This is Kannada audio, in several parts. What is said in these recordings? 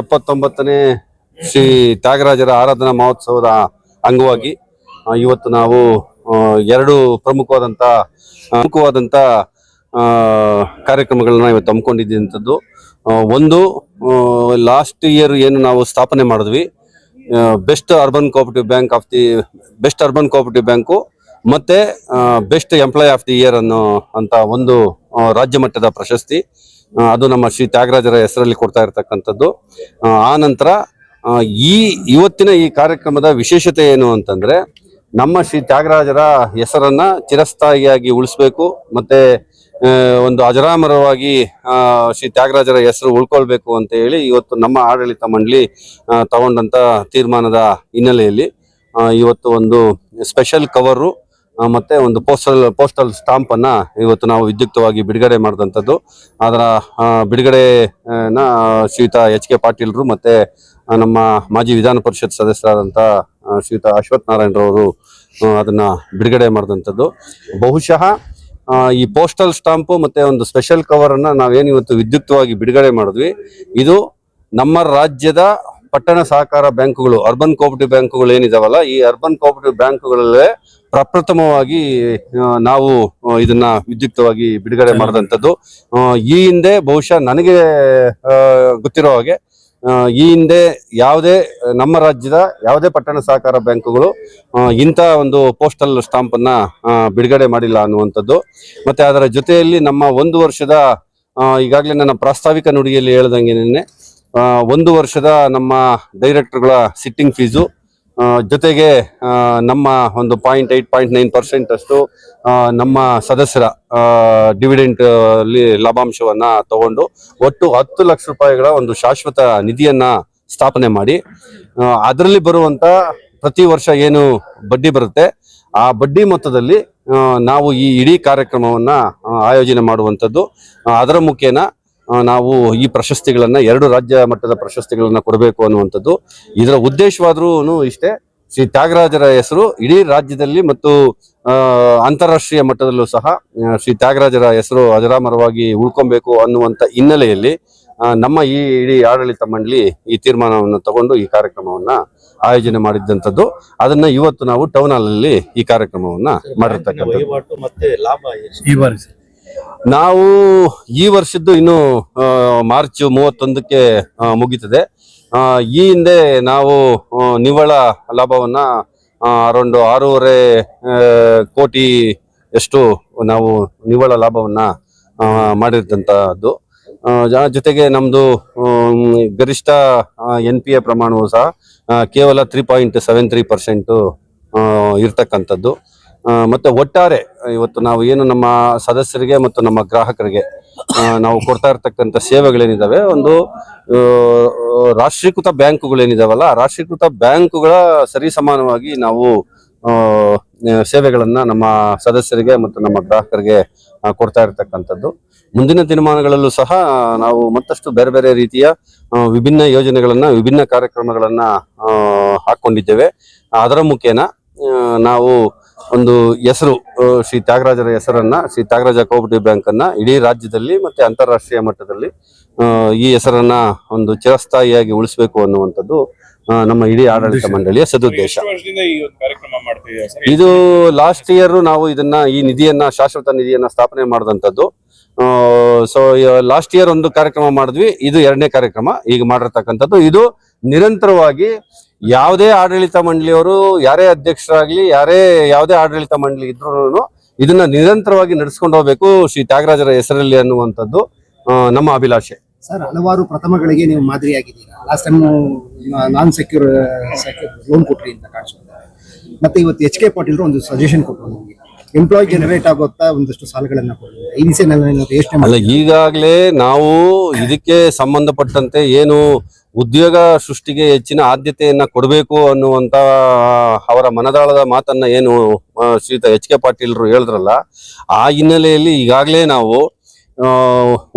ಎಪ್ಪತ್ತೊಂಬತ್ತನೇ ಶ್ರೀ ತ್ಯಾಗರಾಜರ ಆರಾಧನಾ ಮಹೋತ್ಸವದ ಅಂಗವಾಗಿ ಇವತ್ತು ನಾವು ಎರಡು ಪ್ರಮುಖವಾದಂಥ ಪ್ರಮುಖವಾದಂಥ ಕಾರ್ಯಕ್ರಮಗಳನ್ನ ಇವತ್ತು ಹಮ್ಮಿಕೊಂಡಿದ್ದಂಥದ್ದು. ಒಂದು ಲಾಸ್ಟ್ ಇಯರ್ ಏನು ನಾವು ಸ್ಥಾಪನೆ ಮಾಡಿದ್ವಿ. Best urban cooperative bank of the best urban cooperative bank ಮತ್ತೆ best employ of the year ಅನ್ನೋ ಅಂತ ಒಂದು ರಾಜ್ಯ ಮಟ್ಟದ ಪ್ರಶಸ್ತಿ. ಅದು ನಮ್ಮ ಶ್ರೀ ತ್ಯಾಗರಾಜರ ಹೆಸರಲ್ಲಿ ಕೊಡ್ತಾ ಇರತಕ್ಕಂಥದ್ದು. ಆ, ನಂತರ ಈ ಇವತ್ತಿನ ಈ ಕಾರ್ಯಕ್ರಮದ ವಿಶೇಷತೆ ಏನು ಅಂತಂದ್ರೆ ನಮ್ಮ ಶ್ರೀ ತ್ಯಾಗರಾಜರ ಹೆಸರನ್ನ ಚಿರಸ್ಥಾಯಿಯಾಗಿ ಉಳಿಸ್ಬೇಕು ಮತ್ತೆ ಒಂದು ಅಜರಾಮರವಾಗಿ ಶ್ರೀ ತ್ಯಾಗರಾಜರ ಹೆಸರು ಉಳ್ಕೊಳ್ಬೇಕು ಅಂತ ಹೇಳಿ ಇವತ್ತು ನಮ್ಮ ಆಡಳಿತ ಮಂಡಳಿ ತಗೊಂಡಂತ ತೀರ್ಮಾನದ ಹಿನ್ನೆಲೆಯಲ್ಲಿ ಇವತ್ತು ಒಂದು ಸ್ಪೆಷಲ್ ಕವರು ಮತ್ತೆ ಒಂದು ಪೋಸ್ಟಲ್ ಪೋಸ್ಟಲ್ ಸ್ಟಾಂಪ್ ಅನ್ನ ಇವತ್ತು ನಾವು ವಿದ್ಯುಕ್ತವಾಗಿ ಬಿಡುಗಡೆ ಮಾಡಿದಂಥದ್ದು. ಅದರ ಬಿಡುಗಡೆನ ಶ್ರೀಯುತ ಎಚ್ ಕೆ ಪಾಟೀಲ್ರು ಮತ್ತೆ ನಮ್ಮ ಮಾಜಿ ವಿಧಾನ ಪರಿಷತ್ ಸದಸ್ಯರಾದಂಥ ಶ್ರೀಯುತ ಅಶ್ವಥ್ ನಾರಾಯಣರವರು ಅದನ್ನು ಬಿಡುಗಡೆ ಮಾಡಿದಂಥದ್ದು. ಬಹುಶಃ ಈ ಪೋಸ್ಟಲ್ ಸ್ಟಾಂಪು ಮತ್ತೆ ಒಂದು ಸ್ಪೆಷಲ್ ಕವರ್ ಅನ್ನ ನಾವೇನು ಇವತ್ತು ವಿದ್ಯುಕ್ತವಾಗಿ ಬಿಡುಗಡೆ ಮಾಡಿದ್ವಿ. ಇದು ನಮ್ಮ ರಾಜ್ಯದ ಪಟ್ಟಣ ಸಹಕಾರ ಬ್ಯಾಂಕುಗಳು, ಅರ್ಬನ್ ಕೋಪರೇಟಿವ್ ಬ್ಯಾಂಕುಗಳು ಏನಿದಾವಲ್ಲ, ಈ ಅರ್ಬನ್ ಕೋಪರೇಟಿವ್ ಬ್ಯಾಂಕುಗಳಲ್ಲೇ ಪ್ರಪ್ರಥಮವಾಗಿ ನಾವು ಇದನ್ನ ವಿದ್ಯುಕ್ತವಾಗಿ ಬಿಡುಗಡೆ ಮಾಡಿದಂಥದ್ದು. ಈ ಹಿಂದೆ ಬಹುಶಃ ನನಗೆ ಗೊತ್ತಿರೋ ಹಾಗೆ ಈ ಹಿಂದೆ ಯಾವುದೇ, ನಮ್ಮ ರಾಜ್ಯದ ಯಾವುದೇ ಪಟ್ಟಣ ಸಹಕಾರ ಬ್ಯಾಂಕುಗಳು ಇಂಥ ಒಂದು ಪೋಸ್ಟಲ್ ಸ್ಟಾಂಪನ್ನು ಬಿಡುಗಡೆ ಮಾಡಿಲ್ಲ ಅನ್ನುವಂಥದ್ದು. ಮತ್ತೆ ಅದರ ಜೊತೆಯಲ್ಲಿ ನಮ್ಮ ಒಂದು ವರ್ಷದ ಈಗಾಗಲೇ ನನ್ನ ಪ್ರಾಸ್ತಾವಿಕ ನುಡಿಯಲ್ಲಿ ಹೇಳ್ದಂಗೆ ನಿನ್ನೆ ಒಂದು ವರ್ಷದ ನಮ್ಮ ಡೈರೆಕ್ಟರ್ಗಳ ಸಿಟ್ಟಿಂಗ್ ಫೀಸು ಜೊತೆಗೆ ನಮ್ಮ ಒಂದು point eight point nine percent ಅಷ್ಟು ನಮ್ಮ ಸದಸ್ಯರ ಡಿವಿಡೆಂಟ್ ಅಲ್ಲಿ ಲಾಭಾಂಶವನ್ನ ತಗೊಂಡು ಒಟ್ಟು ಹತ್ತು ಲಕ್ಷ ರೂಪಾಯಿಗಳ ಒಂದು ಶಾಶ್ವತ ನಿಧಿಯನ್ನ ಸ್ಥಾಪನೆ ಮಾಡಿ ಅದರಲ್ಲಿ ಬರುವಂತ ಪ್ರತಿ ವರ್ಷ ಏನು ಬಡ್ಡಿ ಬರುತ್ತೆ, ಆ ಬಡ್ಡಿ ಮೊತ್ತದಲ್ಲಿ ನಾವು ಈ ಇಡೀ ಕಾರ್ಯಕ್ರಮವನ್ನ ಆಯೋಜನೆ ಮಾಡುವಂಥದ್ದು ಅದರ ಮುಖೇನ ನಾವು ಈ ಪ್ರಶಸ್ತಿಗಳನ್ನ ಎರಡು ರಾಜ್ಯ ಮಟ್ಟದ ಪ್ರಶಸ್ತಿಗಳನ್ನ ಕೊಡಬೇಕು ಅನ್ನುವಂಥದ್ದು. ಇದರ ಉದ್ದೇಶವಾದ್ರೂ ಇಷ್ಟೇ. ಶ್ರೀ ತ್ಯಾಗರಾಜರ ಹೆಸರು ಇಡೀ ರಾಜ್ಯದಲ್ಲಿ ಮತ್ತು ಆ, ಅಂತಾರಾಷ್ಟ್ರೀಯ ಮಟ್ಟದಲ್ಲೂ ಸಹ ಶ್ರೀ ತ್ಯಾಗರಾಜರ ಹೆಸರು ಅಜರಾಮರವಾಗಿ ಉಳ್ಕೊಬೇಕು ಅನ್ನುವಂಥ ಹಿನ್ನೆಲೆಯಲ್ಲಿ ನಮ್ಮ ಈ ಇಡೀ ಆಡಳಿತ ಮಂಡಳಿ ಈ ತೀರ್ಮಾನವನ್ನು ತಗೊಂಡು ಈ ಕಾರ್ಯಕ್ರಮವನ್ನ ಆಯೋಜನೆ ಮಾಡಿದ್ದಂಥದ್ದು. ಅದನ್ನ ಇವತ್ತು ನಾವು ಟೌನ್ ಹಾಲ್ ಅಲ್ಲಿ ಈ ಕಾರ್ಯಕ್ರಮವನ್ನ ಮಾಡಿರ್ತಕ್ಕಂಥದ್ದು. ನಾವು ಈ ವರ್ಷದ್ದು ಇನ್ನು ಮಾರ್ಚ್ ಮೂವತ್ತೊಂದಕ್ಕೆ ಮುಗೀತದೆ. ಈ ಹಿಂದೆ ನಾವು ನಿವ್ವಳ ಲಾಭವನ್ನ ಅರೌಂಡ್ ಆರೂವರೆ ಕೋಟಿ ಎಷ್ಟು ನಾವು ನಿವ್ವಳ ಲಾಭವನ್ನ ಮಾಡಿರ್ತಂತಹದ್ದು. ಜೊತೆಗೆ ನಮ್ಮದು ಗರಿಷ್ಠ ಎನ್ ಪಿ ಎ ಪ್ರಮಾಣವು ಸಹ ಕೇವಲ three point seven three percent ಇರ್ತಕ್ಕಂಥದ್ದು. ಮತ್ತೆ ಒಟ್ಟಾರೆ ಇವತ್ತು ನಾವು ಏನು ನಮ್ಮ ಸದಸ್ಯರಿಗೆ ಮತ್ತು ನಮ್ಮ ಗ್ರಾಹಕರಿಗೆ ನಾವು ಕೊಡ್ತಾ ಇರ್ತಕ್ಕಂಥ ಸೇವೆಗಳೇನಿದ್ದಾವೆ ಒಂದು ರಾಷ್ಟ್ರೀಕೃತ ಬ್ಯಾಂಕುಗಳೇನಿದಾವಲ್ಲ, ಆ ರಾಷ್ಟ್ರೀಕೃತ ಬ್ಯಾಂಕುಗಳ ಸರಿ ಸಮಾನವಾಗಿ ನಾವು ಸೇವೆಗಳನ್ನು ನಮ್ಮ ಸದಸ್ಯರಿಗೆ ಮತ್ತು ನಮ್ಮ ಗ್ರಾಹಕರಿಗೆ ಕೊಡ್ತಾ ಇರತಕ್ಕಂಥದ್ದು. ಮುಂದಿನ ದಿನಮಾನಗಳಲ್ಲೂ ಸಹ ನಾವು ಮತ್ತಷ್ಟು ಬೇರೆ ಬೇರೆ ರೀತಿಯ ವಿಭಿನ್ನ ಯೋಜನೆಗಳನ್ನು, ವಿಭಿನ್ನ ಕಾರ್ಯಕ್ರಮಗಳನ್ನು ಹಾಕ್ಕೊಂಡಿದ್ದೇವೆ ಅದರ ಮುಖೇನ ನಾವು ಒಂದು ಹೆಸರು ಶ್ರೀ ತ್ಯಾಗರಾಜರ ಹೆಸರನ್ನ ಶ್ರೀ ತ್ಯಾಗರಾಜ ಕೋಪರೇಟಿವ್ ಬ್ಯಾಂಕ್ ಅನ್ನ ಇಡೀ ರಾಜ್ಯದಲ್ಲಿ ಮತ್ತೆ ಅಂತಾರಾಷ್ಟ್ರೀಯ ಮಟ್ಟದಲ್ಲಿ ಈ ಹೆಸರನ್ನ ಒಂದು ಚಿರಸ್ಥಾಯಿಯಾಗಿ ಉಳಿಸಬೇಕು ಅನ್ನುವಂಥದ್ದು ನಮ್ಮ ಇಡೀ ಆಡಳಿತ ಮಂಡಳಿಯ ಸದುದ್ದೇಶ. ಇದು ಲಾಸ್ಟ್ ಇಯರ್ ನಾವು ಇದನ್ನ ಈ ನಿಧಿಯನ್ನ ಶಾಶ್ವತ ನಿಧಿಯನ್ನ ಸ್ಥಾಪನೆ ಮಾಡಿದಂಥದ್ದು. ಸೊ ಲಾಸ್ಟ್ ಇಯರ್ ಒಂದು ಕಾರ್ಯಕ್ರಮ ಮಾಡಿದ್ವಿ ಇದು ಎರಡನೇ ಕಾರ್ಯಕ್ರಮ ಈಗ ಮಾಡಿರ್ತಕ್ಕಂಥದ್ದು. ಇದು ನಿರಂತರವಾಗಿ ಯಾವುದೇ ಆಡಳಿತ ಮಂಡಳಿಯವರು ಯಾರೇ ಅಧ್ಯಕ್ಷರಾಗ್ಲಿ ಯಾರೇ ಯಾವುದೇ ಆಡಳಿತ ಮಂಡಳಿ ಇದ್ರೂ ಇದನ್ನ ನಿರಂತರವಾಗಿ ನಡೆಸ್ಕೊಂಡು ಹೋಗ್ಬೇಕು ಶ್ರೀ ತ್ಯಾಗರಾಜರ ಹೆಸರಲ್ಲಿ ಅನ್ನುವಂಥದ್ದು ನಮ್ಮ ಅಭಿಲಾಷೆ. ಸರ್ ಹಲವಾರು ಪ್ರಥಮಗಳಿಗೆ ನೀವು ಮಾದರಿಯಾಗಿದ್ದೀರಾ? Last time non secure secure loan ಕೊಟ್ರಿ ಅಂತ ಕಾಣಿಸುತ್ತೆ. ಮತ್ತೆ ಇವತ್ತು ಎಚ್ ಕೆ ಪಾಟೀಲ್ರು ಒಂದು ಸಜೆಷನ್ ಕೊಟ್ಟರು ನಮಗೆ. ಎಂಪ್ಲಾಯ್ ಜನರೇಟ್ ಆಗುತ್ತಾ ಒಂದಷ್ಟು ಸಾಲಗಳನ್ನ ಕೊಡಿ ಈ ಅಲ್ಲ ಈಗಾಗಲೇ ನಾವು ಇದಕ್ಕೆ ಸಂಬಂಧಪಟ್ಟಂತೆ ಏನು ಉದ್ಯೋಗ ಸೃಷ್ಟಿಗೆ ಹೆಚ್ಚಿನ ಆದ್ಯತೆಯನ್ನ ಕೊಡಬೇಕು ಅನ್ನುವಂತ ಅವರ ಮನದಾಳದ ಮಾತನ್ನ ಏನು ಶ್ರೀತ ಎಚ್ ಕೆ ಪಾಟೀಲ್ರು ಹೇಳಿದ್ರಲ್ಲ, ಆ ಹಿನ್ನೆಲೆಯಲ್ಲಿ ಈಗಾಗಲೇ ನಾವು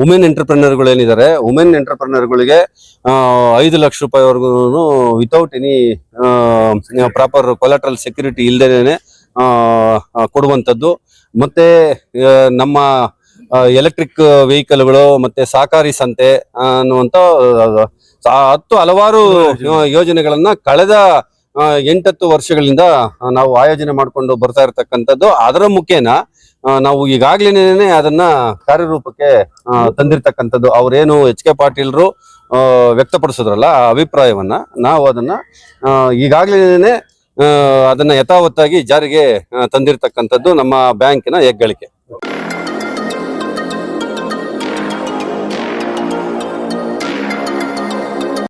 ವುಮೆನ್ ಎಂಟರ್ಪ್ರಿನರ್ಗಳು ಏನಿದ್ದಾರೆ ವುಮೆನ್ ಎಂಟರ್ಪ್ರಿನರ್ಗಳಿಗೆ ಐದು ಲಕ್ಷ ರೂಪಾಯಿವರೆಗೂ without any proper collateral security ಇಲ್ಲದೇನೆ ಕೊಡುವಂಥದ್ದು. ಮತ್ತೆ ನಮ್ಮ ಎಲೆಕ್ಟ್ರಿಕ್ ವೆಹಿಕಲ್ಗಳು ಮತ್ತೆ ಸಹಕಾರಿ ಸಂತೆ ಅನ್ನುವಂತ ಹತ್ತು ಹಲವಾರು ಯೋಜನೆಗಳನ್ನ ಕಳೆದ ಎಂಟತ್ತು ವರ್ಷಗಳಿಂದ ನಾವು ಆಯೋಜನೆ ಮಾಡಿಕೊಂಡು ಬರ್ತಾ ಇರತಕ್ಕಂಥದ್ದು. ಅದರ ಮುಖೇನ ನಾವು ಈಗಾಗ್ಲೇನೆ ಅದನ್ನ ಕಾರ್ಯರೂಪಕ್ಕೆ ತಂದಿರ್ತಕ್ಕಂಥದ್ದು. ಅವ್ರೇನು ಎಚ್ ಕೆ ಪಾಟೀಲ್ರು ವ್ಯಕ್ತಪಡಿಸಿದ್ರಲ್ಲ ಆ ಅಭಿಪ್ರಾಯವನ್ನ ನಾವು ಅದನ್ನ ಈಗಾಗ್ಲೇನೆ ಅದನ್ನ ಯಥಾವತ್ತಾಗಿ ಜಾರಿಗೆ ತಂದಿರ್ತಕ್ಕಂಥದ್ದು ನಮ್ಮ ಬ್ಯಾಂಕಿನ ಹೆಗ್ಗಳಿಕೆ.